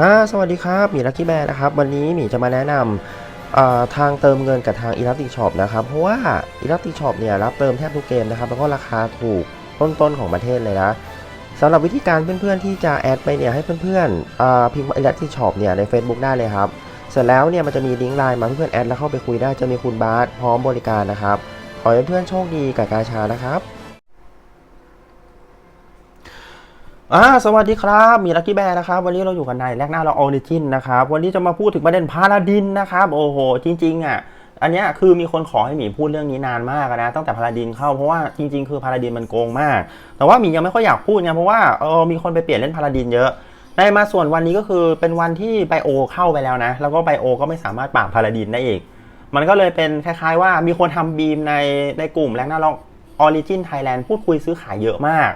ฮะสวัสดีครับหมีลักกี้แบร์นะครับ วันนี้หมีจะมาแนะนำทางเติมเงินกับทาง e l a s t i c Shop นะครับ เพราะว่า e l a s t i c Shop เนี่ยรับเติมแทบทุกเกมนะครับ แล้วก็ราคาถูกต้นๆของประเทศเลยนะสำหรับวิธีการเพื่อนๆที่จะแอดไปเนี่ยให้เพื่อนๆอ่าพิมพ์ e l a s t i c Shop เนี่ยใน Facebook ได้เลยครับ เสร็จแล้วเนี่ยมันจะมีลิงก์ไลน์มาเพื่อนๆแอดแล้วเข้าไปคุยได้จะมีคุณบาสพร้อมบริการนะครับ ขอให้เพื่อนๆโชคดีกับกาชานะครับ อ่าสวัสดีครับ มีลักกี้แบร์นะครับ วันนี้เราอยู่กันในแรกหน้าเราออริจินนะครับ วันนี้จะมาพูดถึงประเด็นพาราดินนะครับ โอ้โห จริง ๆ อะ อันนี้คือมีคนขอให้หมีพูดเรื่องนี้นานมากนะ ตั้งแต่พาราดินเข้า เพราะว่าจริง ๆ คือพาราดินมันโกงมาก แต่ว่าหมียังไม่ค่อยอยากพูดไง เพราะว่าเออมีคนไปเปลี่ยนเล่นพาราดินเยอะได้มาส่วนวันนี้ก็คือเป็นวันที่ไบโอเข้าไปแล้วนะ แล้วก็ไบโอก็ไม่สามารถปราบพาราดินได้อีก มันก็เลยเป็นคล้ายๆ ว่ามีคนทำบีมในในกลุ่มแรกหน้าเราออริจินไทยแลนด์พูดคุยซื้อขายเยอะมาก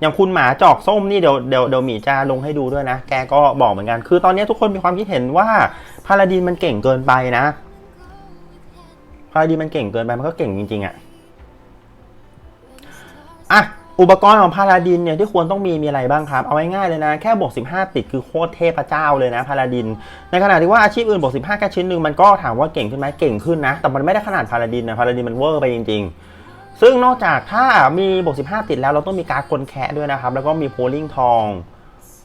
อย่างคุณหมาจอกส้มนี่เดี๋ยวเดี๋ยวเดี๋ยวหมีจะลงให้ดูด้วยนะ แกก็บอกเหมือนกัน คือตอนนี้ทุกคนมีความคิดเห็นว่าพาราดินมันเก่งเกินไปนะพาราดินมันเก่งเกินไปมันก็เก่งจริงๆอะอะอุปกรณ์ของพาราดินเนี่ยที่ควรต้องมีมีอะไรบ้างครับ เอาง่ายๆเลยนะ แค่บวก 15 ติดคือโคตรเทพเจ้าเลยนะพาราดิน ในขณะที่ว่าอาชีพอื่นบวก 15แค่ชิ้นหนึ่งมันก็ถามว่าเก่งขึ้นไหมเก่งขึ้นนะ แต่มันไม่ได้ขนาดพาราดินนะพาราดินมันเวอร์ไปจริง ๆ ซึ่งนอกจากถ้ามีบวก15 ติดแล้วเราต้องมีการ์ดคนแคะด้วยนะครับ แล้วก็มีโพลิงทอง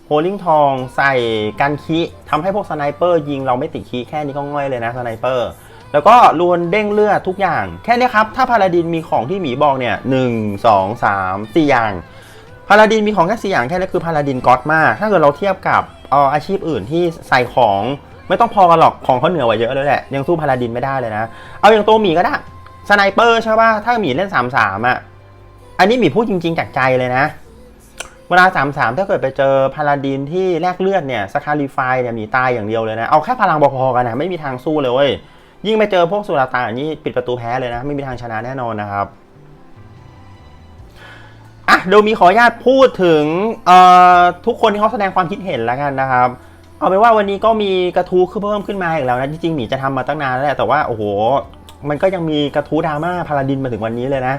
โพลิงทองใส่กันคีทำให้พวกสไนเปอร์ยิงเราไม่ติดคีแค่นี้ก็ง่อยเลยนะสไนเปอร์แล้วก็รวนเด้งเลือดทุกอย่าง แค่นี้ครับ ถ้าพาราดินมีของที่หมีบอกเนี่ยหนึ่งสองสามสี่อย่างพาราดินมีของแค่สี่อย่างแค่นี้คือพาราดินก๊อตมาก ถ้าเกิดเราเทียบกับอออาชีพอื่นที่ใส่ของไม่ต้องพอกันหรอกของเขาเหนือกว่าเยอะเลยแหละยังสู้พาราดินไม่ได้เลยนะ เอาอย่างตัวหมีก็ได้ สไนเปอร์ใช่ป่ะถ้าหมีเล่น3 3อะ อันนี้หมีพูดจริง ๆ จากใจเลยนะ เวลา3 3ถ้าเกิดไปเจอพาราดินที่แลกเลือดเนี่ยสคาริฟายเนี่ยหมีตายอย่างเดียวเลยนะ เอาแค่พลังพอๆกันนะไม่มีทางสู้เลยเว้ยยิ่งไปเจอพวกสุราตานนี่ปิดประตูแพ้เลยนะ ไม่มีทางชนะแน่นอนนะครับอะเดี๋ยวมีขออนุญาตพูดถึงเอ่อทุกคนที่เขาแสดงความคิดเห็นแล้วกันนะครับ เอาเป็นว่าวันนี้ก็มีกระทู้ขึ้นเพิ่มขึ้นมาอีกแล้วนะจริงๆหมีจะทำมาตั้งนานแล้วแต่ว่าโอ้โห มันก็ยังมีกระทู้ดราม่าพาราดินมาถึงวันนี้เลยนะ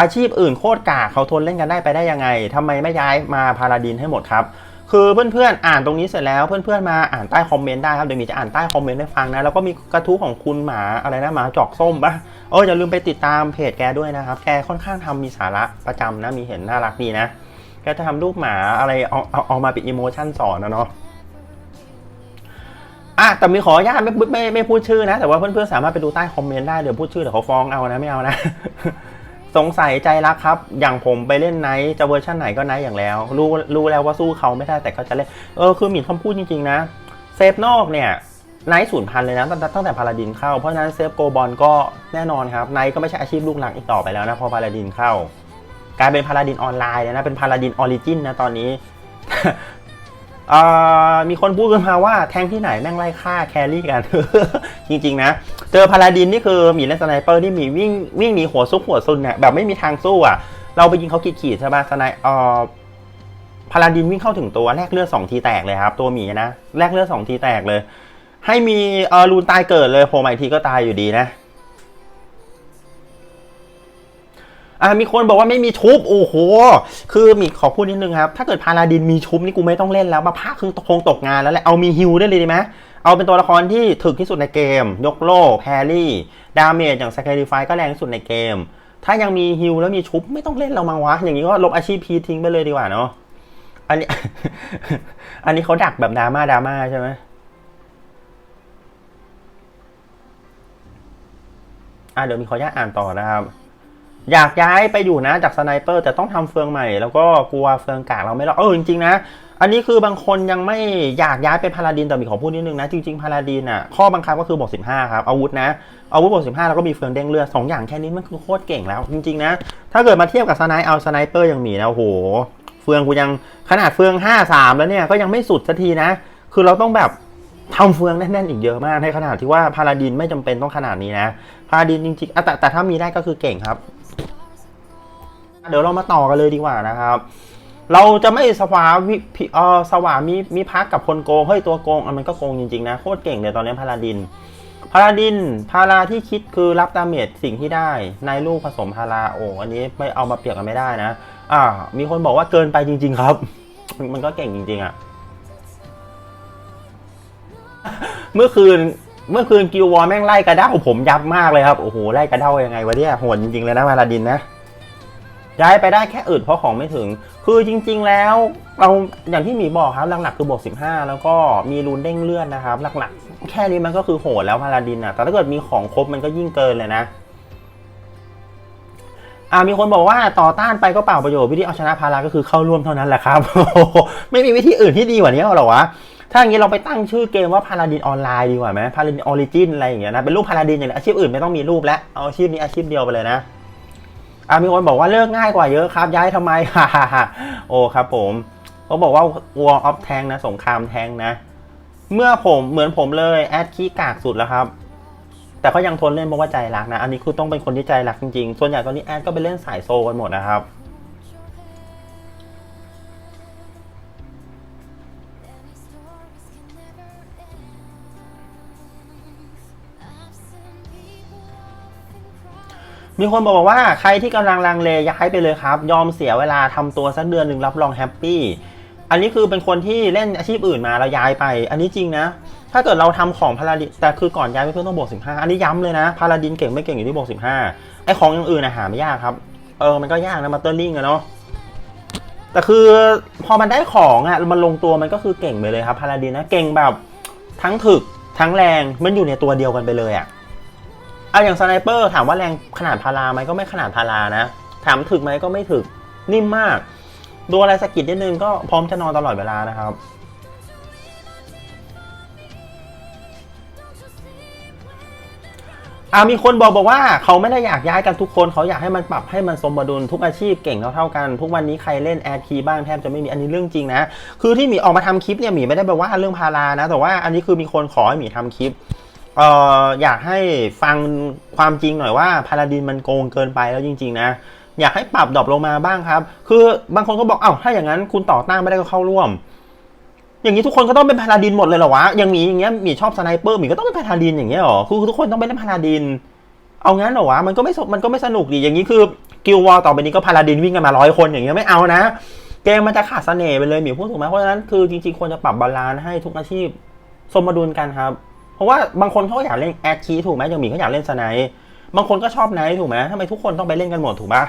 อาชีพอื่นโคตรกากเขาทนเล่นกันได้ไปได้ยังไงทำไมไม่ย้ายมาพาราดินให้หมดครับ คือเพื่อนๆอ่านตรงนี้เสร็จแล้วเพื่อนๆมาอ่านใต้คอมเมนต์ได้ครับเดี๋ยวมีจะอ่านใต้คอมเมนต์ให้ฟังนะแล้วก็มีกระทู้ของคุณหมาอะไรนะหมาจอกส้มปะเอออย่าลืมไปติดตามเพจแกด้วยนะครับแกค่อนข้างทำมีสาระประจำนะมีเห็นน่ารักดีนะแกจะทำรูปหมาอะไรเอาเอาเอามาเป็นอิโมชั่นสอนนะเนาะ อะแต่มีขออนุญาตไม่ไม่ไม่พูดชื่อนะ แต่ว่าเพื่อนๆสามารถไปดูใต้คอมเมนต์ได้เดี๋ยวพูดชื่อเดี๋ยวเขาฟ้องเอานะไม่เอานะ สงสัยใจรักครับ อย่างผมไปเล่นไนท์จะเวอร์ชันไหนก็ไนท์อย่างแล้ว รู้รู้แล้วว่าสู้เขาไม่ได้แต่ก็จะเล่นเออคือหมีคำพูดจริงๆนะเซฟนอกเนี่ยไนท์ศูนย์พันเลยนะตั้งแต่ตั้งแต่พาราดินเข้า เพราะฉะนั้นเซฟโกบอลก็แน่นอนครับไนท์ก็ไม่ใช่อาชีพลูกหลักอีกต่อไปแล้วนะพอพาราดินเข้ากลายเป็นพาราดินออนไลน์นะเป็นพาราดินออริจินนะตอนนี้ มีคนพูดกันมาว่าแทงที่ไหนแม่งไล่ฆ่าแครี่กัน จริงๆนะ เจอพาราดินนี่คือหมีเล่นสไนเปอร์ที่มีวิ่งวิ่งหนีหัวซุกหัวซุนเนี่ยแบบไม่มีทางสู้อะ เราไปยิงเขาขีดๆใช่ป่ะสไนเออพาราดินวิ่งเข้าถึงตัวแลกเลือดสองทีแตกเลยครับ ตัวหมีนะแลกเลือดสองทีแตกเลย ให้มีเออรูนตายเกิดเลยโผล่มาอีกทีก็ตายอยู่ดีนะ อ่ามีคนบอกว่าไม่มีชุบโอ้โห คือมีขอพูดนิดนึงครับ ถ้าเกิดพาราดินมีชุบนี่กูไม่ต้องเล่นแล้วมาพาคือคงตกงานแล้วแหละเอามีฮิวได้เลยดีไหมเอาเป็นตัวละครที่ถึกที่สุดในเกม ยกโล่แพรรี่ดาเมจอย่างสแคริฟายก็แรงที่สุดในเกม ถ้ายังมีฮิวแล้วมีชุบไม่ต้องเล่นเรามังวะ อย่างนี้ก็ลบอาชีพพีทิ้งไปเลยดีกว่าเนาะอันนี้ อันนี้เขาดักแบบดราม่าดราม่าใช่ไหมอะเดี๋ยวมีขออนุญาตอ่านต่อนะครับ อยากย้ายไปอยู่นะจากสไนเปอร์แต่ต้องทำเฟืองใหม่แล้วก็กลัวเฟืองกากเราไม่รอดเออจริงๆนะ อันนี้คือบางคนยังไม่อยากย้ายเป็นพาราดินแต่มีขอพูดนิดนึงนะ จริงๆพาราดินอะข้อบังคับก็คือบวก15ครับอาวุธนะอาวุธบวก15แล้วก็มีเฟืองเด้งเลือดสองอย่างแค่นี้มันคือโคตรเก่งแล้ว จริงๆนะ ถ้าเกิดมาเทียบกับสไนเอาสไนเปอร์ยังมีนะโอ้โห เฟืองกูยังขนาดเฟือง5 3แล้วเนี่ยก็ยังไม่สุดสักทีนะ คือเราต้องแบบทำเฟืองแน่นๆอีกเยอะมากในขนาดที่ว่าพาราดินไม่จำเป็นต้องขนาดนี้นะพาราดินจริงๆแต่แต่ถ้ามีได้ก็คือเก่งครับ เดี๋ยวเรามาต่อกันเลยดีกว่านะครับ เราจะไม่สวาวิพเออสวามีมีพักกับคนโกงเฮ้ยตัวโกงอะมันก็โกงจริงๆนะโคตรเก่งเลยตอนนี้พาราดินพาราดินพาราที่คิดคือรับดาเมจสิ่งที่ได้ ในลูกผสมพาราโอ้อันนี้ไม่เอามาเปรียบกันไม่ได้นะ อ่า มีคนบอกว่าเกินไปจริง ๆ ครับ มันก็เก่งจริง ๆอะเมื่อคืนเมื่อคืนกิววอแม่งไล่กระเด้าผมยับมากเลยครับ โอ้โหไล่กระเด้ายังไงวะเนี่ยโหดจริงๆเลยนะพาลาดินนะ ย้ายไปได้แค่อึดเพราะของไม่ถึง คือจริง ๆ แล้วเราอย่างที่หมีบอกครับหลักๆคือบวก15 แล้วก็มีรูนเด้งเลื่อนนะครับ หลักๆ แค่นี้มันก็คือโหดแล้วพาลาดินอะแต่ถ้าเกิดมีของครบมันก็ยิ่งเกินเลยนะอ่ามีคนบอกว่าต่อต้านไปก็เปล่าประโยชน์วิธีเอาชนะพาราก็คือเข้าร่วมเท่านั้นแหละครับ ไม่มีวิธีอื่นที่ดีกว่านี้หรอวะถ้าอย่างนี้เราไปตั้งชื่อเกมว่าพาราดินออนไลน์ดีกว่าไหมพาราดินออริจินอะไรอย่างเงี้ยนะเป็นรูปพาราดินอย่างเดียวอาชีพอื่นไม่ต้องมีรูปแล้วเอาอาชีพนี้อาชีพเดียวไปเลยนะ อ่ามีคนบอกว่าเลิกง่ายกว่าเยอะครับ ย้ายทำไมฮ่าฮ่าฮ่าโอ้ครับผมเขาบอกว่า War of Tank นะ สงครามแทงนะ เมื่อผมเหมือนผมเลยแอดขี้กากสุดแล้วครับ แต่ก็ยังทนเล่นเพราะว่าใจรักนะ อันนี้คือต้องเป็นคนที่ใจรักจริงๆ ส่วนใหญ่ตอนนี้แอดก็ไปเล่นสายโซกันหมดนะครับ มีคนบอกว่าใครที่กำลังลังเลย้ายไปเลยครับ ยอมเสียเวลาทำตัวสักเดือนหนึ่งรับรองแฮปปี้อันนี้คือเป็นคนที่เล่นอาชีพอื่นมาแล้วย้ายไป อันนี้จริงนะ ถ้าเกิดเราทำของพาราดินแต่คือก่อนย้ายไปเพื่อนต้องบวก15อันนี้ย้ำเลยนะพาราดินเก่งไม่เก่งอยู่ที่บวก15ไอของอย่างอื่นนะหาไม่ยากครับเออมันก็ยากนะมาเตอร์ลิงอะเนาะแต่คือพอมันได้ของอะมันลงตัวมันก็คือเก่งไปเลยครับพาราดินนะเก่งแบบทั้งถึกทั้งแรงมันอยู่ในตัวเดียวกันไปเลยอะ เอาอย่างสไนเปอร์ถามว่าแรงขนาดพาราไหมก็ไม่ขนาดพารานะ ถามถึกไหมก็ไม่ถึกนิ่มมากดูอะไรสกิดนิดนึงก็พร้อมจะนอนตลอดเวลานะครับ อ่ามีคนบอกบอกว่าเขาไม่ได้อยากย้ายกันทุกคนเขาอยากให้มันปรับให้มันสมดุลทุกอาชีพเก่งเท่าๆกัน ทุกวันนี้ใครเล่นแอดคีบ้างแทบจะไม่มีอันนี้เรื่องจริงนะ คือที่หมีออกมาทำคลิปเนี่ยหมีไม่ได้แปลว่าเรื่องพารานะ แต่ว่าอันนี้คือมีคนขอให้หมีทำคลิป เอออยากให้ฟังความจริงหน่อยว่าพาราดินมันโกงเกินไปแล้วจริง ๆ นะ อยากให้ปรับดรอปลงมาบ้างครับ คือบางคนก็บอกเอ้าถ้าอย่างนั้นคุณต่อต้านไม่ได้ก็เข้าร่วม อย่างนี้ทุกคนก็ต้องเป็นพาราดินหมดเลยเหรอวะอย่างมีอย่างเงี้ยหมีชอบสไนเปอร์หมีก็ต้องเป็นพาราดินอย่างเงี้ยหรอคือทุกคนต้องไปเล่นพาราดิน เอางั้นเหรอวะมันก็ไม่มันก็ไม่สนุกดีอย่างนี้คือกิลวอลต่อไปนี้ก็พาราดินวิ่งกันมาร้อยคนอย่างเงี้ยไม่เอานะเกมมันจะขาดเสน่ห์ไปเลยหมีพูดถูกไหมเพราะฉะนั้นคือจริงๆควรจะปรับบาลานซ์ให้ทุกอาชีพ สมดุลกันครับ เพราะว่าบางคนเขาก็อยากเล่นแอดคีถูกไหมย่างมีก็อยากเล่นสไนป์บางคนก็ชอบไนท์ถูกไหมทำไมทุกคนต้องไปเล่นกันหมดถูกปะ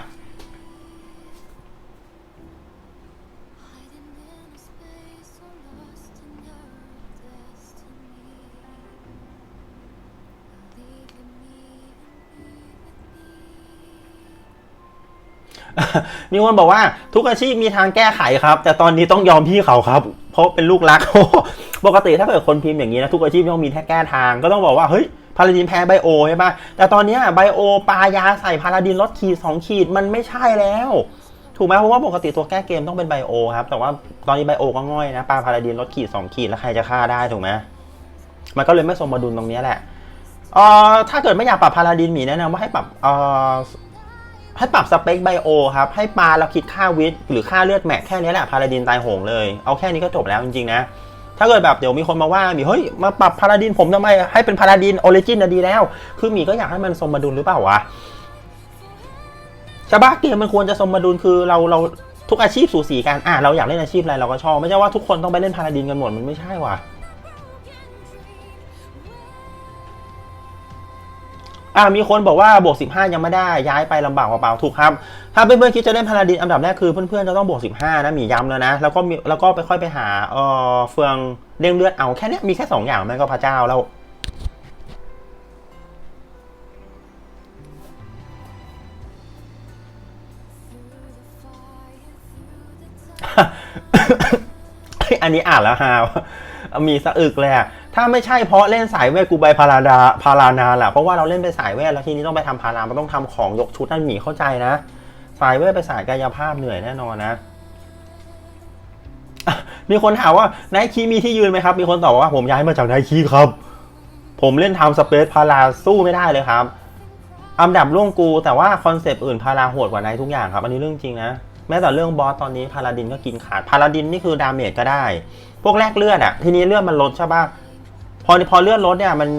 มีคนบอกว่าทุกอาชีพมีทางแก้ไขครับ แต่ตอนนี้ต้องยอมพี่เขาครับ เพราะเป็นลูกรักปกติถ้าเกิดคนพิมพ์อย่างนี้นะทุกอาชีพต้องมีแค่แก้ทางก็ต้องบอกว่าเฮ้ยพาราดินแพ้ไบโอใช่ปะแต่ตอนนี้ไบโอปายาใส่พาราดินลดขีดสองขีดมันไม่ใช่แล้ว ถูกไหมเพราะว่าปกติตัวแก้เกมต้องเป็นไบโอครับ แต่ว่าตอนนี้ไบโอก็ง่อยนะปาพาราดินลดขีดสองขีดแล้วใครจะฆ่าได้ถูกไหมมันก็เลยไม่สมดุลตรงนี้แหละเอ่อถ้าเกิดไม่อยากปรับพาราดินหมีแนะนำว่าให้ปรับเอ่อ ให้ปรับสเปคไบโอครับ ให้ปลาเราคิดค่าวิทหรือค่าเลือดแม็กแค่นี้แหละพาราดินตายโหงเลย เอาแค่นี้ก็จบแล้วจริงๆนะ ถ้าเกิดแบบเดี๋ยวมีคนมาว่ามีเฮ้ยมาปรับพาราดินผมทำไมให้เป็นพาราดินออริจินนะดีแล้ว คือหมีก็อยากให้มันสมดุลหรือเปล่าวะชาบ้าเกมมันควรจะสมดุลคือเราเราทุกอาชีพสูสีกันอะเราอยากเล่นอาชีพอะไรเราก็ชอบไม่ใช่ว่าทุกคนต้องไปเล่นพาราดินกันหมดมันไม่ใช่ว่ะ อ่ามีคนบอกว่าบวก 15 ยังไม่ได้ย้ายไปลำบากเปล่าๆถูกครับ ถ้าเพื่อนๆคิดจะเล่นพาราดินอันดับแรกคือเพื่อนๆจะต้องบวก 15 นะหมีย้ำแล้วนะ แล้วก็มีแล้วก็ไปค่อยไปหาเอ่อเฟืองเด้งเลือดเอาแค่นี้มีแค่ 2 อย่างมันก็พระเจ้าแล้วอันนี้อ่านแล้วฮาว มีสะอึกเลยอะถ้าไม่ใช่เพราะเล่นสายเวทกูไปพาราดาพารานาแหละเพราะว่าเราเล่นไปสายเวทแล้วทีนี้ต้องไปทำพารามันต้องทำของยกชุดนั่นหมีเข้าใจนะ สายเวทไปสายกายภาพเหนื่อยแน่นอนนะอะมีคนถามว่าไนคีมีที่ยืนไหมครับ มีคนตอบว่าผมย้ายมาจากไนคีครับ ผมเล่นทำสเปซพาราสู้ไม่ได้เลยครับอันดับร่วงกูแต่ว่าคอนเซปต์อื่นพาราโหดกว่าไนทุกอย่างครับ อันนี้เรื่องจริงนะ แม้แต่เรื่องบอสตอนนี้พาราดินก็กินขาดพาราดินนี่คือดาเมจก็ได้ พวกแรกเลือดอะทีนี้เลือดมันลดใช่ปะพอพอเลือดลดเนี่ยมัน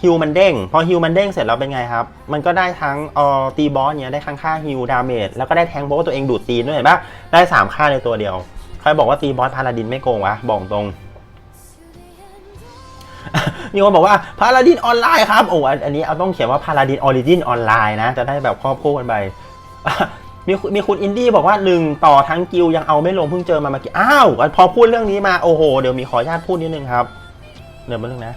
ฮิวมันเด้ง พอฮิวมันเด้งเสร็จแล้วเป็นไงครับ มันก็ได้ทั้งออตีบอสเนี่ยได้ทั้งค่าฮิวดาเมจแล้วก็ได้แทงเพราะว่าตัวเองดูดตีนด้วยเห็นปะได้สามค่าในตัวเดียว ใครบอกว่าตีบอสพาราดินไม่โกงวะ บอกตรงมีคนบอกว่าพาราดินออนไลน์ครับ โอ้อันนี้เอาต้องเขียนว่าพาราดินออริจินออนไลน์นะ จะได้แบบครอบคู่กันไป มีมีคุณอินดี้บอกว่าหนึ่งต่อทั้งกิวยังเอาไม่ลงเพิ่งเจอมาเมื่อกี้อ้าวพอพูดเรื่องนี้มาโอ้โหเดี๋ยวมีขออนุญาตพูดนิดนึงครับเดี๋ยวมาเรื่องนะ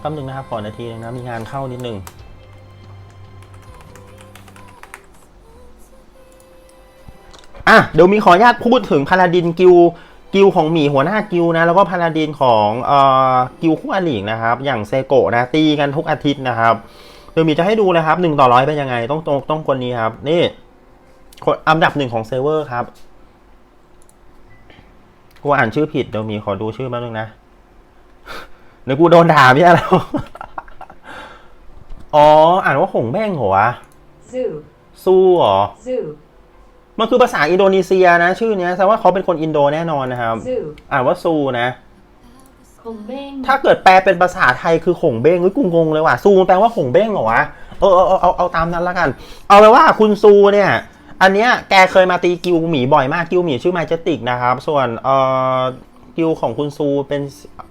แป๊บนึงนะครับขอนาทีนึงนะมีงานเข้านิดนึงอะเดี๋ยวมีขออนุญาตพูดถึงพาราดินกิว กิวของหมีหัวหน้ากิวนะแล้วก็พาราดินของเอ่อกิวคู่อลิงนะครับ อย่างเซโกะนะตีกันทุกอาทิตย์นะครับเดี๋ยวมีจะให้ดูเลยครับหนึ่งต่อร้อยเป็นยังไงต้องต้องต้องคนนี้ครับ นี่คนอันดับหนึ่งของเซเวอร์ครับกูอ่านชื่อผิดเดี๋ยวมีขอดูชื่อมาหนึ่งนะเดี๋ยวกูโดนด่าพี่อะไรอ๋อ อ่านว่าหงแม่งเหรอวะ zoo, สู้เหรอ zoo, มันคือภาษาอินโดนีเซียนะ ชื่อเนี้ยแสดงว่าเขาเป็นคนอินโดแน่นอนนะครับ zoo, อ่านว่าซูนะ Hong Beng, ถ้าเกิดแปลเป็นภาษาไทยคือหงเบ้งเฮ้ยกูงงเลยว่ะซูมันแปลว่าหงเบ้งเหรอวะเออเออเอาเอาเอาตามนั้นละกัน เอาไปนว่าคุณซูเนี่ย อันเนี้ยแกเคยมาตีกิวหมีบ่อยมากกิวหมีชื่อไมเจติกนะครับ ส่วนเอ่อกิวของคุณซูเป็น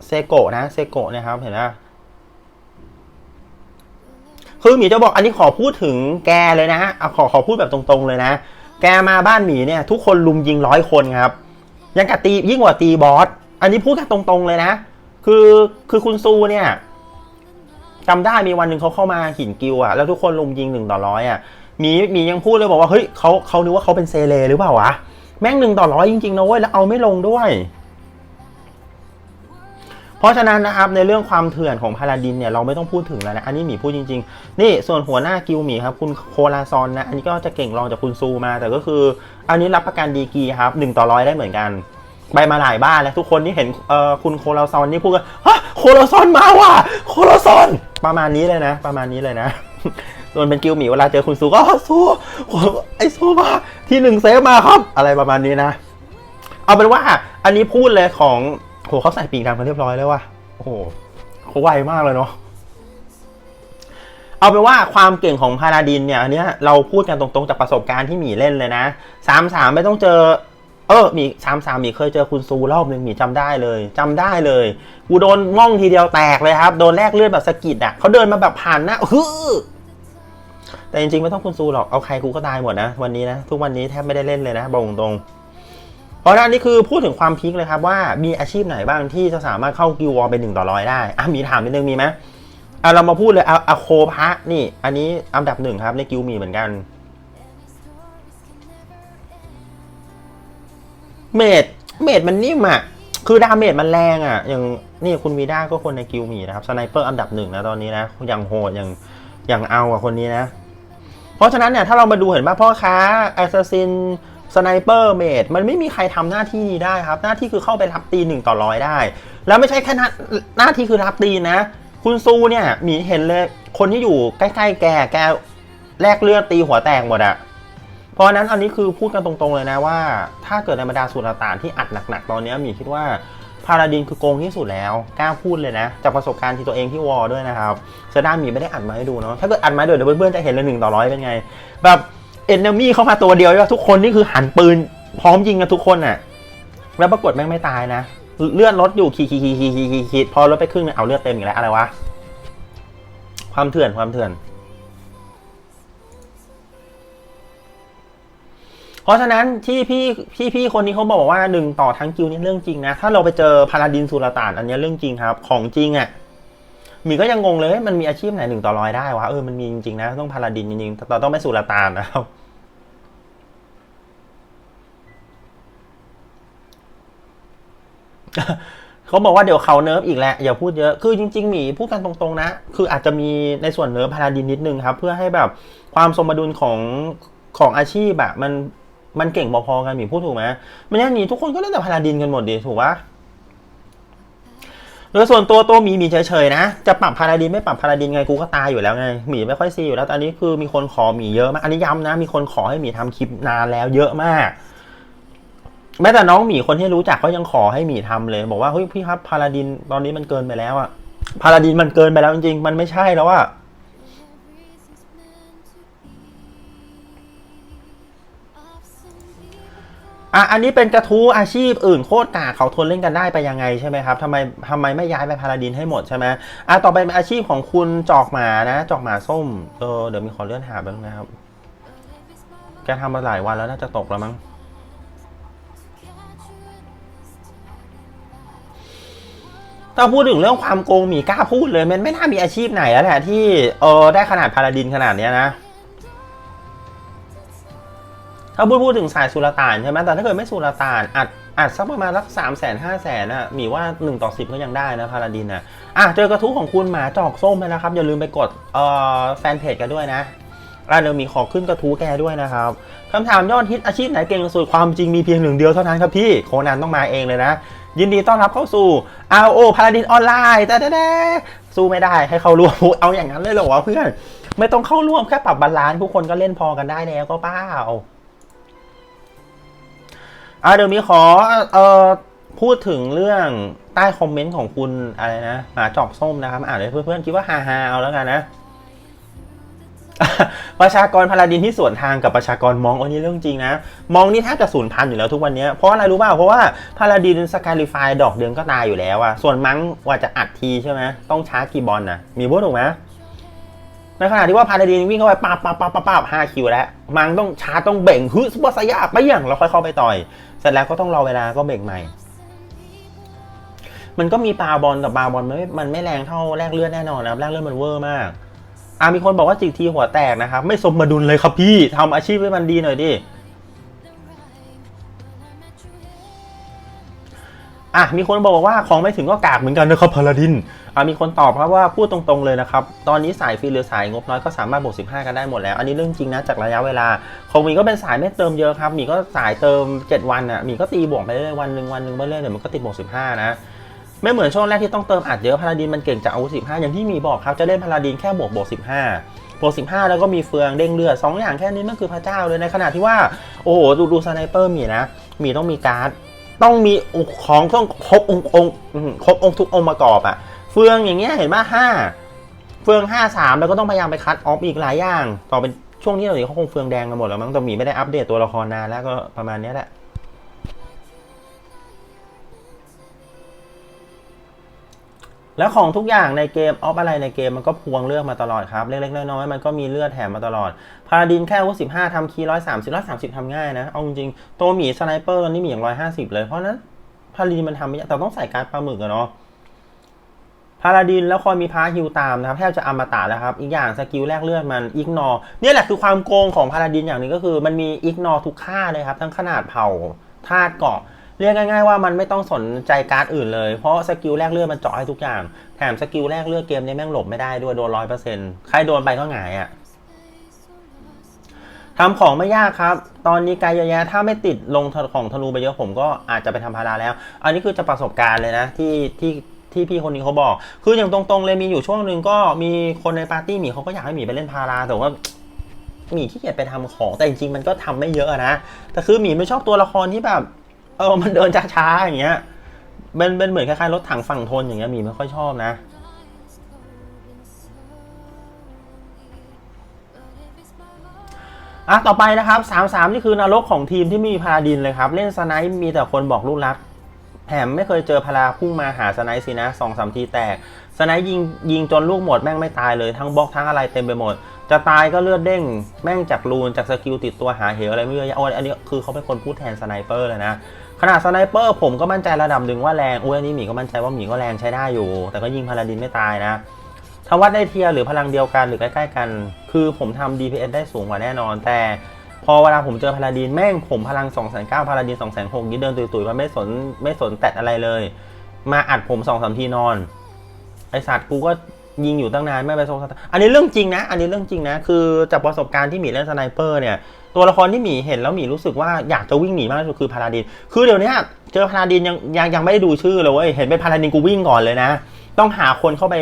เซโกะนะเซโกะนะครับเห็นไหมคือหมีจะบอกอันนี้ขอพูดถึงแกเลยนะเอาขอขอพูดแบบตรงๆเลยนะ แกมาบ้านหมีเนี่ยทุกคนลุมยิงร้อยคนครับยังกับตียิ่งกว่าตีบอสอันนี้พูดกันตรงๆเลยนะ คือคือคุณซูเนี่ยจำได้มีวันหนึ่งเขาเข้ามาหินกิวอะแล้วทุกคนลุมยิงหนึ่งต่อร้อยอะมีมียังพูดเลยบอกว่าเฮ้ยเขาเขานึกว่าเขาเป็นเซเลหรือเปล่าวะแม่งหนึ่งต่อร้อยจริงๆนะเว้ยแล้วเอาไม่ลงด้วย เพราะฉะนั้นนะครับในเรื่องความเถื่อนของพาราดินเนี่ยเราไม่ต้องพูดถึงแล้วนะ อันนี้หมีพูดจริง ๆ นี่ส่วนหัวหน้ากิวหมีครับ คุณโคลาซอนนะ อันนี้ก็จะเก่งรองจากคุณซูมา แต่ก็คือ อันนี้รับประกันดีกีครับหนึ่งต่อร้อยได้เหมือนกัน ไปมาหลายบ้านแล้วทุกคนที่เห็นเอ่อคุณโคลาซอนนี่พูดกันฮะโคลาซอนมาว่ะโคลาซอนประมาณนี้เลยนะ ประมาณนี้เลยนะส่วนเป็นกิวหมีเวลาเจอคุณซูก็อ้าซูไอซูมาที่หนึ่งเซฟมาครับ อะไรประมาณนี้นะ เอาเป็นว่าอันนี้พูดเลยของ โหเขาใส่ปีกดำกันเรียบร้อยแล้วว่ะโอ้โหเขาไวมากเลยเนาะเอาเป็นว่าความเก่งของพาราดินเนี่ยอันเนี้ยเราพูดกันตรงๆจากประสบการณ์ที่หมีเล่นเลยนะสามสามไม่ต้องเจอ เออมีสามสามมีเคยเจอคุณซูรอบหนึ่งหมีจำได้เลยจำได้เลยกูโดนม่องทีเดียวแตกเลยครับโดนแลกเลือดแบบสกิดอะเขาเดินมาแบบผ่านหน้าฮึแต่จริงๆไม่ต้องคุณซูหรอกเอาใครกูก็ตายหมดนะวันนี้นะทุกวันนี้แทบไม่ได้เล่นเลยนะบอกตรงๆ เพราะฉะนั้นนี่คือพูดถึงความพีคเลยครับว่ามีอาชีพไหนบ้างที่จะสามารถเข้ากิววอลเป็นหนึ่งต่อร้อยได้อะมีถามนิดนึงมีไหมอะเรามาพูดเลยอะอะโคพะนี่ อันนี้อันดับหนึ่งครับในกิวมีเหมือนกัน เมดเมดมันนิ่มอะคือดาเมจมันแรงอะ อย่างนี่คุณวีด้าก็คนในกิลมีนะครับสไนเปอร์อันดับหนึ่งนะตอนนี้นะอย่างโหดอย่างอย่างเอาอะคนนี้นะ เพราะฉะนั้นเนี่ยถ้าเรามาดูเห็นป่ะพ่อค้าแอสซัสซิน สไนเปอร์เมดมันไม่มีใครทำหน้าที่นี้ได้ครับ หน้าที่คือเข้าไปรับตีหนึ่งต่อร้อยได้ แล้วไม่ใช่แค่หน้าหน้าที่คือรับตีนะ คุณซูเนี่ยมีเห็นเลยคนที่อยู่ใกล้ๆแกแกแลกเลือดตีหัวแตกหมดอะเพราะนั้นอันนี้คือพูดกันตรงๆเลยนะว่า ถ้าเกิดในบรรดาสุลต่านที่อัดหนักๆตอนนี้มีคิดว่าพาราดินคือโกงที่สุดแล้วกล้าพูดเลยนะ จากประสบการณ์ที่ตัวเองที่วอลด้วยนะครับเซด้ามีไม่ได้อัดมาให้ดูเนาะถ้าเกิดอัดมาเดี๋ยวเพื่อนๆจะเห็นเลยหนึ่งต่อร้อยเป็นไง แบบ เอนเนมี่เข้ามาตัวเดียวทุกคนนี่คือหันปืนพร้อมยิงกันทุกคนน่ะ แล้วปรากฏแม่งไม่ตายนะ เลือดลดอยู่ขีดขีดขีดขีดขีดขีดพอลดไปครึ่งเนี่ยเอาเลือดเต็มอีกแล้วอะไรวะ ความเถื่อนความเถื่อน เพราะฉะนั้นที่พี่พี่พี่คนนี้เขาบอกว่าหนึ่งต่อทั้งกิวนี่เรื่องจริงนะ ถ้าเราไปเจอพาราดินสุลต่านอันนี้เรื่องจริงครับ ของจริงอะ่ะ มีก็ยังงงเลยมันมีอาชีพไหนหนึ่งต่อร้อยได้วะเออมันมีจริงๆนะต้องพาราดินจริงๆต่เราต้องไม่สุลต่านนะครับเขาบอกว่าเดี๋ยวเขาเนิร์ฟอีกแหล้วอย่าพูดเยอะคือจริงๆหมีพูดกันตรงๆนะ คืออาจจะมีในส่วนเนิร์ฟพาราดินนิดนึงครับ เพื่อให้แบบความสมดุลของของอาชีพอะมันมันเก่งพอๆกันหมีพูดถูกไหมไม่งั้นหมีทุกคนก็เล่นแต่พาราดินกันหมดดิถูกปะ โดยส่วนตัวตัวหมีหมีเฉยๆนะ จะปรับพาราดินไม่ปรับพาราดินไงกูก็ตายอยู่แล้วไงหมีไม่ค่อยซีอยู่แล้วตอนนี้คือมีคนขอหมีเยอะมากอันนี้ย้ำนะ มีคนขอให้หมีทำคลิปนานแล้วเยอะมากแม้แต่น้องหมีคนที่รู้จักก็ยังขอให้หมีทำเลย บอกว่าเฮ้ยพี่ครับพาราดินตอนนี้มันเกินไปแล้วอะพาราดินมันเกินไปแล้วจริงๆมันไม่ใช่แล้วอะ อะอันนี้เป็นกระทู้อาชีพอื่นโคตรกาเขาทนเล่นกันได้ไปยังไงใช่ไหมครับทำไมทำไมไม่ย้ายไปพาราดินให้หมดใช่ไหมอะต่อไปเป็นอาชีพของคุณจอกหมานะ จอกหมาส้มเออเดี๋ยวมีขอเลื่อนหาบ้างนะครับแกทำมาหลายวันแล้วน่าจะตกแล้วมั้งถ้าพูดถึงเรื่องความโกงหมีกล้าพูดเลยมันไม่น่ามีอาชีพไหนแล้วแหละที่เออได้ขนาดพาราดินขนาดเนี้ยนะ ถ้าพูดพูดถึงสายสุลต่านใช่ไหมแต่ถ้าเกิดไม่สุลต่านอัดอัดสักประมาณสักสามแสนห้าแสนอะหมีว่าหนึ่งต่อสิบก็ยังได้นะพาราดินอะอะเจอกระทู้ของคุณหมาจอกส้มไปแล้วครับ อย่าลืมไปกดเอ่อแฟนเพจกันด้วยนะอะเดี๋ยวมีขอขึ้นกระทู้แกด้วยนะครับคำถามยอดฮิตอาชีพไหนเก่งสุดความจริงมีเพียงหนึ่งเดียวเท่านั้นครับพี่โคนันต้องมาเองเลยนะ ยินดีต้อนรับเข้าสู่ RO พาราดินออนไลน์แต่แต่สู้ไม่ได้ให้เขาร่วมเอาอย่างนั้นเลยเหรอวะเพื่อนไม่ต้องเข้าร่วมแค่ปรับบาลานซ์ทุกคนก็เล่นพอกันได้แล้วก็เปล่า อ่าเดี๋ยวมีขอเอ่อพูดถึงเรื่องใต้คอมเมนต์ของคุณอะไรนะหมาจอกส้มนะครับอ่านเลยเพื่อนๆคิดว่าฮาฮาเอาแล้วกันนะ ประชากรพาราดินที่สวนทางกับประชากรมองอันนี้เรื่องจริงนะ มองนี่แทบจะสูญพันธุ์อยู่แล้วทุกวันนี้เพราะอะไรรู้เปล่าเพราะว่าพาราดินสกาลิฟายดอกเดือนก็ตายอยู่แล้วอะส่วนมังกว่าจะอัดทีใช่ไหมต้องช้ากี่บอลนะมีพูดถูกไหมในขณะที่ว่าพาราดินวิ่งเข้าไปปั๊บปั๊บปั๊บปั๊บห้าคิวแล้ว มังต้องช้าต้องเบ่งฮึซุปเปอร์ไซยาไปอย่างแล้วค่อยเข้าไปต่อย เสร็จแล้วก็ต้องรอเวลาก็เบรกใหม่ มันก็มีปลาบอลกับบาบอลมันไม่มันไม่แรงเท่าแรกเลือดแน่นอนนะครับแรกเลือดมันเวอร์มากอ่ามีคนบอกว่าจิกทีหัวแตกนะครับ ไม่สมดุลเลยครับพี่ทำอาชีพให้มันดีหน่อยดิ อะมีคนบอกว่าของไม่ถึงก็กากเหมือนกันนะครับพาราดินอะมีคนตอบครับว่าพูดตรงๆเลยนะครับตอนนี้สายฟรีหรือสายงบน้อยก็สามารถบวก15 กันได้หมดแล้ว อันนี้เรื่องจริงนะจากระยะเวลาของมีก็เป็นสายไม่เติมเยอะครับมีก็สายเติม 7 วันอะมีก็ตีบวกไปเรื่อยวันหนึ่งวันหนึ่งไปเรื่อยเดี๋ยวมันก็ติดบวก15 นะไม่เหมือนช่วงแรกที่ต้องเติมอัดเยอะพาราดินมันเก่งจากอาวุธ15 อย่างที่มีบอกครับจะเล่นพาราดินแค่บวกบวก15บวก15 แล้วก็มีเฟืองเด้งเลือดสองอย่างแค่นี้มันคือพระเจ้าเลยในขณะที่ว่าโอ้โหดูดูสไนเปอร์มีนะมีต้องมีการ์ด ต้องมีของต้องครบองค์องค์อื้อหือครบองค์ทุกองค์ประกอบอะเฟืองอย่างเงี้ยเห็นไหมห้าเฟืองห้าสามแล้วก็ต้องพยายามไปคัดออฟอีกหลายอย่าง ต่อเป็นช่วงนี้เราเขาคงเฟืองแดงกันหมดแล้วมั้งแต่หมีไม่ได้อัปเดตตัวละครนานแล้วก็ประมาณเนี้ยแหละ แล้วของทุกอย่างในเกมออฟอะไรในเกมมันก็พวงเลือกมาตลอดครับ เล็กๆน้อยๆมันก็มีเลือดแถมมาตลอด พาราดินแค่วุธสิบห้าทำคีร้อยสามสิบร้อยสามสิบทำง่ายนะ เอาจริงๆตัวหมีสไนเปอร์ตอนนี้มีอย่างร้อยห้าสิบเลยเพราะนั้นพาราดินมันทำไม่ยากแต่ต้องใส่การปลาหมึกอะเนาะพาราดินแล้วคอยมีพาฮิวตามนะครับแทบจะอมตะแล้วครับ อีกอย่างสกิลแรกเลือดมันอิกนอเนี่ยแหละคือความโกงของพาราดินอย่างหนึ่งก็คือ มันมีอิกนอทุกค่าเลยครับ ทั้งขนาดเผ่าธาตุเกาะ เรียกง่ายๆว่ามันไม่ต้องสนใจการ์ดอื่นเลย เพราะสกิลแรกเลือดมันเจาะให้ทุกอย่าง แถมสกิลแรกเลือดเกมนี้แม่งหลบไม่ได้ด้วยโดนร้อยเปอร์เซ็นต์ใครโดนไปก็หงายอะ่ะทำของไม่ยากครับ ตอนนี้ไกลเยอะแยะถ้าไม่ติดลงของธนูไปเยอะผมก็อาจจะไปทำพาราแล้ว อันนี้คือจะประสบการณ์เลยนะที่ที่ที่พี่คนนี้เขาบอก คืออย่างตรงๆเลยมีอยู่ช่วงหนึ่งก็มีคนในปาร์ตี้หมีเขาก็อยากให้หมีไปเล่นพาราแต่ว่าหมีขี้เกียจไปทำของแต่จริงๆมันก็ทำไม่เยอะนะแต่คือหมีไม่ชอบตัวละครที่แบบ ออมันเดินช้าๆอย่างเงี้ยเป็นเป็นเหมือนคล้ายๆรถถังฝั่งทนอย่างเงี้ยมีไม่ค่อยชอบนะอะต่อไปนะครับสามสามนี่คือนรกของทีมที่ไม่มีพาราดินเลยครับ เล่นสไนป์มีแต่คนบอกลูกรักแถมไม่เคยเจอพาราพุ่งมาหาสไนป์สินะสองสามทีแตกสไนป์ยิงยิงจนลูกหมดแม่งไม่ตายเลย ทั้งบล็อกทั้งอะไรเต็มไปหมด จะตายก็เลือดเด้ง แม่งจากรูนจากสกิลติดตัวหาเหวอะไรไม่เยอะโอ้ยอันนี้คือเขาเป็นคนพูดแทนสไนเปอร์เลยนะ ขนาดสไนเปอร์ผมก็มั่นใจระดับหนึ่งว่าแรงอุ้ยอันนี้หมีก็มั่นใจว่าหมีก็แรงใช้ได้อยู่ แต่ก็ยิงพาราดินไม่ตายนะถ้าวัดได้เทียหรือพลังเดียวกันหรือใกล้ๆกัน คือผมทำ DPS ได้สูงกว่าแน่นอน แต่พอเวลาผมเจอพาราดินแม่งผมพลัง2 9 0 0 0พาราดิน2 6 0 0 0นี่เดินตุยๆมันไม่สนไม่สนแตะอะไรเลย มาอัดผม2อสทีนอน ไอสัตว์กูก็ยิงอยู่ตั้งนานไม่ไปโซนอันนี้เรื่องจริงนะ อันนี้เรื่องจริงนะ คือจากประสบการณ์ที่หมีเล่นสไนเปอร์เนี่ย ตัวละครที่หมีเห็นแล้วหมีรู้สึกว่าอยากจะวิ่งหนีมากที่สุดคือพาราดิน คือเดี๋ยวนี้เจอพาราดินยังยังยังไม่ได้ดูชื่อเลยเว้ยเห็นเป็นพาราดินกูวิ่งก่อนเลยนะ ต้องหาคนเข้าไป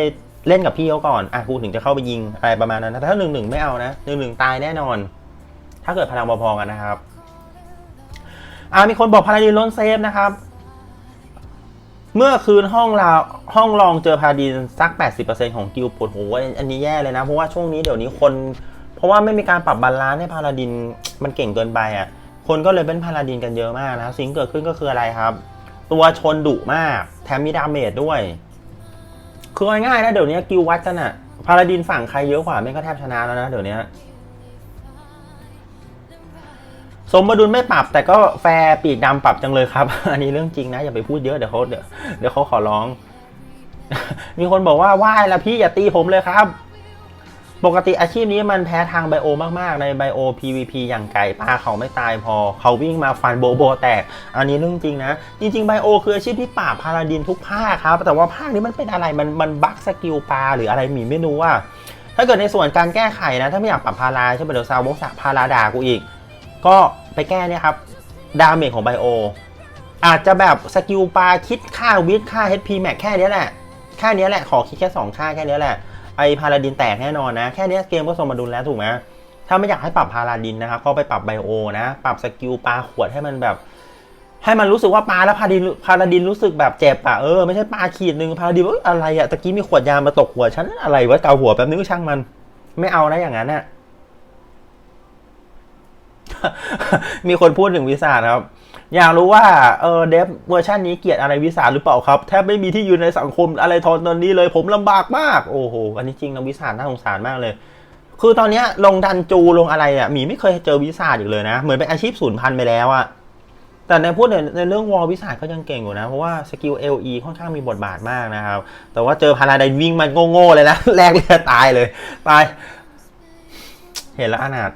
เล่นกับพี่เขาก่อนอะกูถึงจะเข้าไปยิงอะไรประมาณนั้นถ้าหนึ่งหนึ่งไม่เอานะหนึ่งหนึ่งตายแน่นอน ถ้าเกิดพลังพอๆกันนะครับอ่ามีคนบอกพาราดินล้นเซฟนะครับเมื่อคืนห้องเราห้องลองเจอพาราดินสัก 80%ของกิลปวดหัวอันนี้แย่เลยนะ เพราะว่าช่วงนี้เดี๋ยวนี้คน เพราะว่าไม่มีการปรับบาลานซ์ให้พาราดินมันเก่งเกินไปอะ คนก็เลยเป็นพาราดินกันเยอะมากนะสิ่งเกิดขึ้นก็คืออะไรครับ ตัวชนดุมากแถมมีดาเมจด้วย คือง่ายๆนะเดี๋ยวนี้กิลวัดกันอะพาราดินฝั่งใครเยอะกว่าไม่งก็แทบชนะแล้วนะเดี๋ยวนี้สมดุลไม่ปรับแต่ก็แฟร์ปีกดำปรับจังเลยครับ อันนี้เรื่องจริงนะอย่าไปพูดเยอะเดี๋ยวเขาเดี๋ยวเขาขอร้อง มีคนบอกว่าว่ายละพี่อย่าตีผมเลยครับ ปกติอาชีพนี้มันแพ้ทางไบโอมากๆ ในไบโอ PVP อย่างไก่ปลาเขาไม่ตายพอ เขาวิ่งมาฟันโบโบแตก อันนี้เรื่องจริงนะ จริงๆไบโอคืออาชีพที่ปราบพาราดินทุกภาคครับ แต่ว่าภาคนี้มันเป็นอะไรมันมันบั๊กสกิลปลาหรืออะไรหมีไม่รู้ว่า ถ้าเกิดในส่วนการแก้ไขนะ ถ้าไม่อยากปรับพาราใช่ไหมเดี๋ยวซาวบกสะพาราด่ากูอีก ก็ไปแก้เนี่ยครับดาเมจของไบโออาจจะแบบสกิลปลาคิดค่าวิทค่า HP max แค่เนี้ยแหละแค่เนี้ยแหละขอคิดแค่2ค่าแค่เนี้ยแหละ ไอพาราดินแตกแน่นอนนะ แค่เนี้ยเกมก็สมดุลแล้วถูกไหมถ้าไม่อยากให้ปรับพาราดินนะครับก็ไปปรับไบโอนะ ปรับสกิลปลาขวดให้มันแบบ ให้มันรู้สึกว่าปลาแล้วพาราดินพาราดินรู้สึกแบบเจ็บอะเออไม่ใช่ปลาขีดหนึ่งพาราดินอะไรอะตะกี้มีขวดยามาตกหัวฉันอะไรวะเกาหัวแป๊บนึงช่างมัน ไม่เอานะอย่างนั้นอะมีคนพูดถึงวิสาครับ อยากรู้ว่าเออเดฟเวอร์ชันนี้เกลียดอะไรวิสาหรือเปล่าครับแทบไม่มีที่ยืนในสังคมอะไรทอนตอนนี้เลย ผมลำบากมากโอ้โหอันนี้จริงนะวิสาน่าสงสารมากเลย คือตอนนี้ลงดันจูลงอะไรอะหมีไม่เคยเจอวิสาอีกเลยนะ เหมือนเป็นอาชีพสูญพันธุ์ไปแล้วอะแต่ในพูดในในเรื่องวอลวิสาก็ยังเก่งอยู่นะ เพราะว่าสกิล LE ค่อนข้างมีบทบาทมากนะครับ แต่ว่าเจอพาราไดวิ่งมันโง่ๆเลยนะ แรกเรือตายเลย ตาย เห็นแล้วอนาถ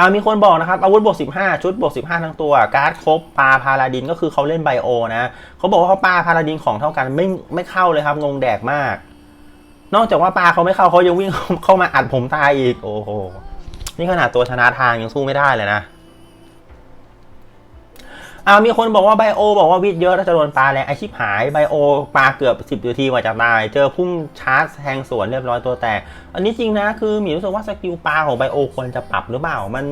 อ่ามีคนบอกนะครับ อาวุธบวก 15 ชุดบวก 15 ทั้งตัว การ์ดครบปลาพาราดินก็คือเขาเล่นไบโอนะเขาบอกว่าเขาปลาพาราดินของเท่ากันไม่ไม่เข้าเลยครับ งงแดกมาก นอกจากว่าปลาเขาไม่เข้าเขายังวิ่งเข้ามาอัดผมตายอีก โอ้โห นี่ขนาดตัวชนะทางยังสู้ไม่ได้เลยนะ อ่ามีคนบอกว่าไบโอบอกว่าวิทย์เยอะแล้วจะโดนปลาแรงไอชิบหายไบโอปลาเกือบ 10นาทีกว่าจะตาย เจอพุ่งชาร์จแทงสวนเรียบร้อยตัวแตก อันนี้จริงนะคือหมีรู้สึกว่าสกิลปลาของไบโอควรจะปรับหรือเปล่า มัน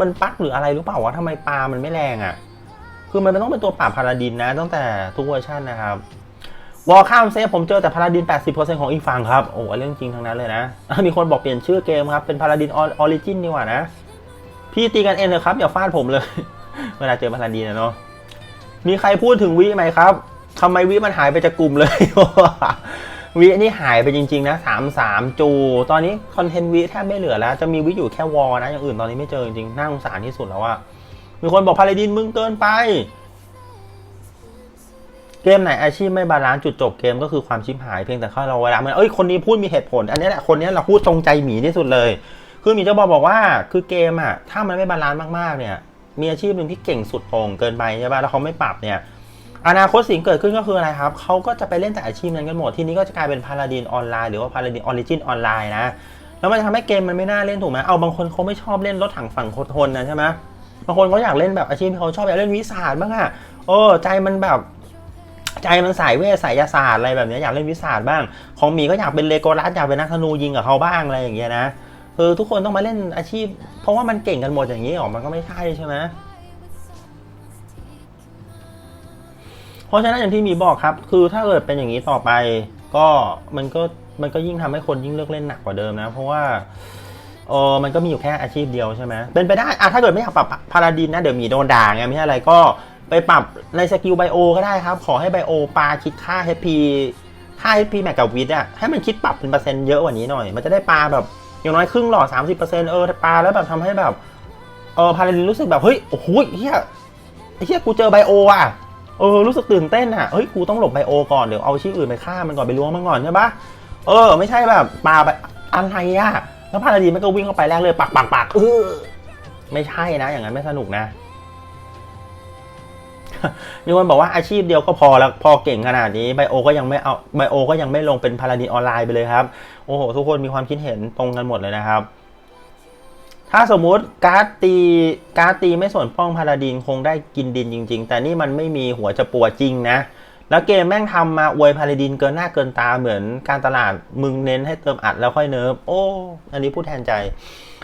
มันปักหรืออะไรหรือเปล่าวะทำไมปลามันไม่แรงอะ่ะ คือมันต้องเป็นตัวปราบพาราดินนะ ตั้งแต่ทุกเวอร์ชันนะครับวอลข้ามเซฟผมเจอแต่พาราดิน 80%ของอีกฝั่งครับโอ้เรื่องจริงทั้งนั้นเลยนะ มีคนบอกเปลี่ยนชื่อเกมครับเป็นพาราดินออริจินดีกว่านะ พี่ตีกันเองเลยครับอย่าฟาดผมเลย เวลาเจอพาราดินะเนาะมีใครพูดถึงวิไหมครับทำไมวิมันหายไปจากกลุ่มเลย วินี่หายไปจริง ๆ นะสามสามจู ตอนนี้คอนเทนต์วิแทบไม่เหลือแล้ว จะมีวิอยู่แค่วอลนะ อย่างอื่นตอนนี้ไม่เจอจริงๆน่าสงสารที่สุดแล้วอะมีคนบอกพาราดินมึงเกินไป เกมไหนอาชีพไม่บาลานซ์จุดจบเกมก็คือความชิบหายเพียงแต่แค่เราเวลามันเอ้ยคนนี้พูดมีเหตุผล อันนี้แหละคนนี้เราพูดตรงใจหมีที่สุดเลย คือหมีจะบอกบอกว่าคือเกมอะถ้ามันไม่บาลานซ์มากๆเนี่ย มีอาชีพหนึ่งที่เก่งสุดโต่งเกินไปใช่ป่ะแล้วเขาไม่ปรับเนี่ยอนาคตสิ่งเกิดขึ้นก็คืออะไรครับเขาก็จะไปเล่นแต่อาชีพนั้นกันหมดทีนี้ก็จะกลายเป็นพาราดินออนไลน์หรือว่าพาราดินออริจินออนไลน์นะแล้วมันจะทำให้เกมมันไม่น่าเล่นถูกไหมเอาบางคนเขาไม่ชอบเล่นรถถังฝั่งโคทนนะใช่ไหมบางคนเขาอยากเล่นแบบอาชีพที่เขาชอบอยากเล่นวิสาดบ้างอะโอ้ใจมันแบบใจมันสายเวทสายยาศาสตร์อะไรแบบเนี้ยอยากเล่นวิสาดบ้าง ของหมีก็อยากเป็นเลโกรัสอยากเป็นนักธนูยิงกับเขาบ้างอะไรอย่างเงี้ยนะ อทุกคนต้องมาเล่นอาชีพ เพราะว่ามันเก่งกันหมดอย่างนี้หรอมันก็ไม่ใช่ใช่ไหมเพราะฉะนั้นอย่างที่มีบอกครับ คือถ้าเกิดเป็นอย่างนี้ต่อไป ก็มันก็มันก็ยิ่งทำให้คนยิ่งเลือกเล่นหนักกว่าเดิมนะ เพราะว่าเออมันก็มีอยู่แค่อาชีพเดียวใช่ไหมเป็นไปได้อะถ้าเกิดไม่อยากปรับพาราดินนะเดี๋ยวมีโดนด่าไงไม่ใช่อะไรก็ไปปรับในสกิลไบโอก็ได้ครับ ขอให้ไบโอปลาคิดค่า HP ค่า HP แม็กกับวิดอะให้มันคิดปรับเป็นเปอร์เซ็นต์เยอะกว่านี้หน่อย มันจะได้ปลาแบบ อย่างน้อยครึ่งหลอด30%เออปลาแล้วแบบทำให้แบบเออพาราดินรู้สึกแบบเฮ้ยโอ้โหเฮียเฮียกูเจอไบโออะเออรู้สึกตื่นเต้นอะเฮ้ยกูต้องหลบไบโอก่อนเดี๋ยวเอาชื่ออื่นไปฆ่ามันก่อนไปล้วงมันก่อนใช่ปะเออ ไม่ใช่แบบปลาไปอะไรอะแล้วพาราดีมันก็วิ่งเข้าไปแรกเลยปักปักปักเออไม่ใช่นะ อย่างนั้นไม่สนุกนะ มีคนบอกว่าอาชีพเดียวก็พอแล้วพอเก่งขนาดนี้ไบโอ ก็ยังไม่เอาไบโอ ก็ยังไม่ลงเป็นพาราดีนออนไลน์ไปเลยครับ โอ้โห ทุกคนมีความคิดเห็นตรงกันหมดเลยนะครับ ถ้าสมมุติการ์ดตีการ์ดตีไม่ส่วนป้องพาราดินคงได้กินดินจริง ๆ แต่นี่มันไม่มีหัวจะปัวจริงนะแล้วเกมแม่งทำมาอวยพาราดินเกินหน้าเกินตาเหมือนการตลาดมึงเน้นให้เติมอัดแล้วค่อยเนิร์ฟโอ้ อันนี้พูดแทนใจ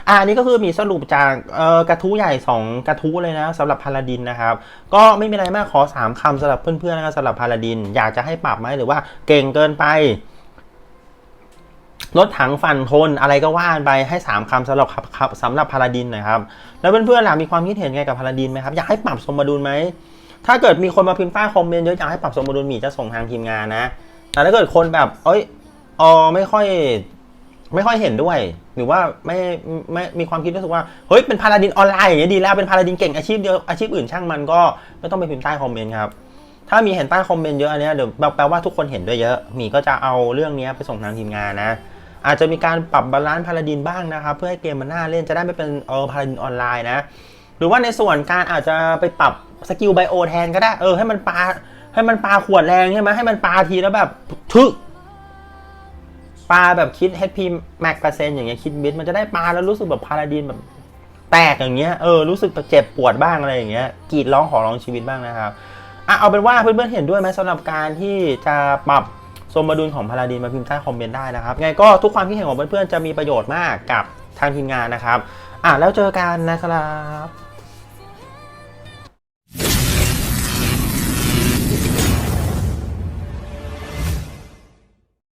อ่าอันนี้ก็คือมีสรุปจากกระทู้ใหญ่ 2 กระทู้เลยนะสำหรับพาราดินนะครับ ก็ไม่มีอะไรมากขอ 3คำสำหรับเพื่อนๆนะครับสำหรับพาราดิน อยากจะให้ปรับไหมหรือว่าเก่งเกินไปรถถังฟันทนอะไรก็ว่านไปให้ 3คำสำหรับครับสำหรับพาราดินน่อยครับ แล้วเพื่อนๆล่ะมีความคิดเห็นไงกับพาราดินไหมครับ อยากให้ปรับสมดุลไหม ถ้าเกิดมีคนมาพิมพ์ใต้คอมเมนต์เยอะอยากให้ปรับสมดุลหมีจะส่งทางทีมงานนะ แต่ถ้าเกิดคนแบบ เอ้ยเออไม่ค่อย ไม่ค่อยเห็นด้วย หรือว่าไม่ไม่มีความคิดรู้สึกว่าเฮ้ยเป็นพาราดินออนไลน์อย่างเงี้ดีแล้วเป็นพาราดินเก่งอาชีพเดียวอาชีพอื่นช่างมันก็ไม่ต้องไปพิมพ์ใต้คอมเมนต์ครับถ้ามีเห็นใต้คอมเมนต์เยอะอันนี้เดี๋ยวแปลว่าทุกคนเห็นด้วยเยอะหมีก็จะเอาเรื่องนี้ไปส่งทางทีมงานนะ อาจจะมีการปรับบาลานซ์พาราดินบ้างนะครับ เพื่อให้เกมมันน่าเล่นจะได้ไม่เป็นเออพาราดินออนไลน์นะ หรือว่าในส่วนการอาจจะไปปรับสกิลไบโอแทนก็ได้เออให้มันปาให้มันปาขวดแรงใช่ไหมให้มันปาทีแล้วแบบทึก ปลาแบบคิด HP max เปอร์เซ็นต์อย่างเงี้ยคิดบิตมันจะได้ปลาแล้วรู้สึกแบบพาราดินแบบแตกอย่างเงี้ยเออรู้สึกแบบเจ็บปวดบ้างอะไรอย่างเงี้ยกรีดร้องขอร้องชีวิตบ้างนะครับอะเอาเป็นว่าเพื่อนๆเห็นด้วยไหมสำหรับการที่จะปรับสมดุลของพาราดินมาพิมพ์ใต้คอมเมนต์ได้นะครับไงก็ทุกความคิดเห็นของเพื่อนๆจะมีประโยชน์มากกับทางทีมงานนะครับอะแล้วเจอกันนะครับ